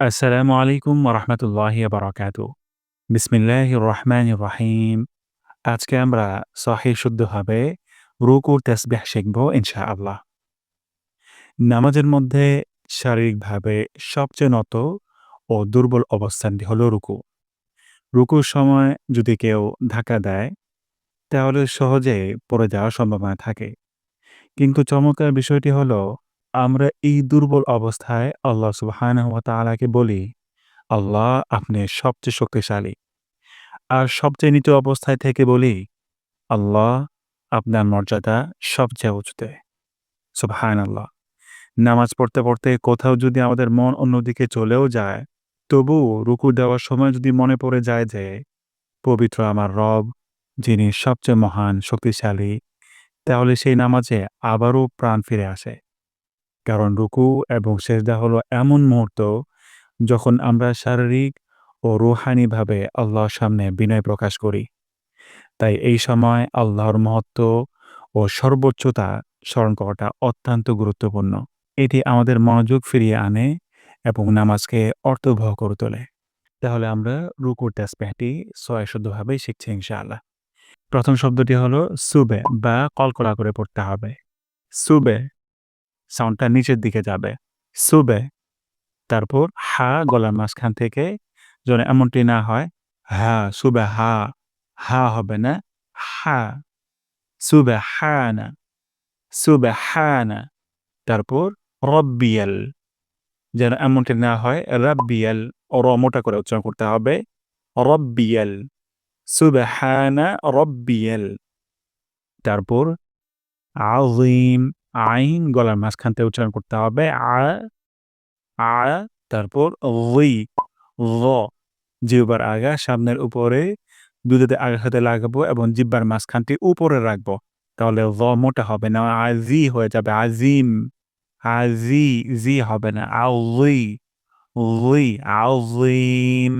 আসসালামু আলাইকুম ওরহমতুল্লাহি বারাকাতু বিসমিল্লাহির রহমানির রহিম আজকে আমরা সহি শুদ্ধভাবে রুকুর তাসবিহ শিখব ইনশাআল্লাহ। নামাজের মধ্যে শারীরিকভাবে সবচেয়ে নত ও দুর্বল অবস্থানটি হলো রুকু। রুকুর সময় যদি কেউ ধাক্কা দেয়, তাহলে সহজে পড়ে যাওয়ার সম্ভাবনা থাকে। কিন্তু চমৎকার বিষয়টি হলো আমরা এই দুর্বল অবস্থায় আল্লাহ তাআলাকে বলি, আল্লাহ আপনি সবচেয়ে শক্তিশালী। আর সবচেয়ে নিচু অবস্থায় থেকে বলি, আল্লাহ আপনার মর্যাদা সবচেয়ে উঁচুতে। সুবহানাল্লাহ। নামাজ পড়তে, পড়তে কোথাও যদি আমাদের মন অন্যদিকে চলেও যায়, তবুও রুকু দেওয়ার সময় যদি মনে পড়ে যায় যে, পবিত্র আমার রব, যিনি সবচেয়ে মহান, শক্তিশালী, তাহলে সেই নামাজে আবারও প্রাণ ফিরে আসে। কারণ রুকু এবং সেজদা হলো এমন মুহূর্ত যখন আমরা শারীরিক ও রুহানিভাবে আল্লাহর সামনে বিনয় প্রকাশ করি। তাই এই সময় আল্লাহর মহত্ব ও সর্বোচ্চতা স্মরণ করাটা অত্যন্ত গুরুত্বপূর্ণ। এটি আমাদের মনোযোগ ফিরিয়ে আনে এবং নামাজকে অর্থবহ করে তোলে। তাহলে আমরা রুকুর টাসপ্যাহটি শুদ্ধভাবেই শিখছি ইনশাআল্লাহ। প্রথম শব্দটি হলো সুবে বা কলকলা করে পড়তে হবে। সুবে সাউন্ডটা নিচের দিকে যাবে। সুবে। তারপর হা গলার মাঝখান থেকে যেন এমনটি না হয়, হা, সুবে হা হা হবে না, হা, সুবে হা না সুবে হা না তারপর রব্বিয়াল। যেন এমনটি না হয়, রাব্বিয়াল, র মোটা করে উচ্চারণ করতে হবে, রব্বিয়াল, সুবে হানা, রব্বিয়াল। তারপর আজিম আইন গলার মাঝখান থেকে উচ্চারণ করতে হবে, আ আ, তারপর ওই ল জিহ্বার আগা, সামনের উপরে দুধেতে আগার সাথে লাগাবো এবং জিব্বার মাঝখানটি উপরে রাখব। তাহলে ল মোটা হবে না আজি হয়ে যাবে, আজিম আজি জি হবে না আউই উই আউজিম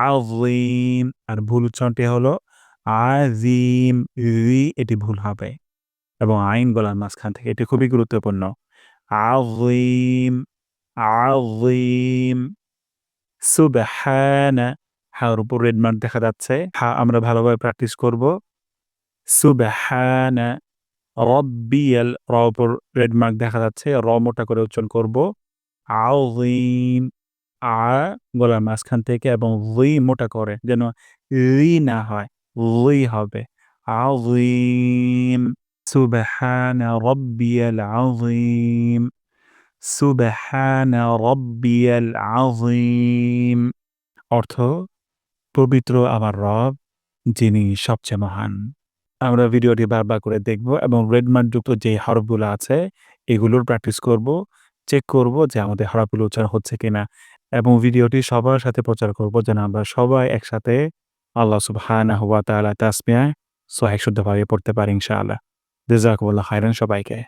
আউজিম আর ভুল উচ্চারণটি হলো আজিম, রি, এটি ভুল হবে। এবং আইন গলার মাঝখান থেকে এটি খুবই গুরুত্বপূর্ণ। আযীম আযীম, সুবহানা, হার উপর রেড দেখা যাচ্ছে। হা, আমরা ভালোভাবে প্র্যাকটিস করব। সুবহানা রব্বিয়াল র উপর রেড মার্ক দেখা যাচ্ছে। র মোটা করে উচ্চারণ করব। আযীম, আ, গলার মাঝখান থেকে এবং লি মোটা করে যেন রি না হয় লি হবে। আযীম سبحان ربي العظيم সুবহান রব্বিয়াল আযীম অর্থ পবিত্র আমার রব যিনি সবচেয়ে মহান আমরা ভিডিওটি বারবার করে দেখব এবং রেডমার্ক যুক্ত যে হরফগুলো আছে এগুলোর প্র্যাকটিস করব চেক করব যে আমাদের হরফগুলো উচ্চারণ হচ্ছে কিনা এবং ভিডিওটি সবার সাথে প্রচার করব যেন আমরা সবাই একসাথে আল্লাহ সুবহানাহু ওয়া তাআলা তাসবিহ সহিহ শুদ্ধভাবে পড়তে পারি ইনশাআল্লাহ জেজাকুমুল্লাহ খাইরান সবাইকে।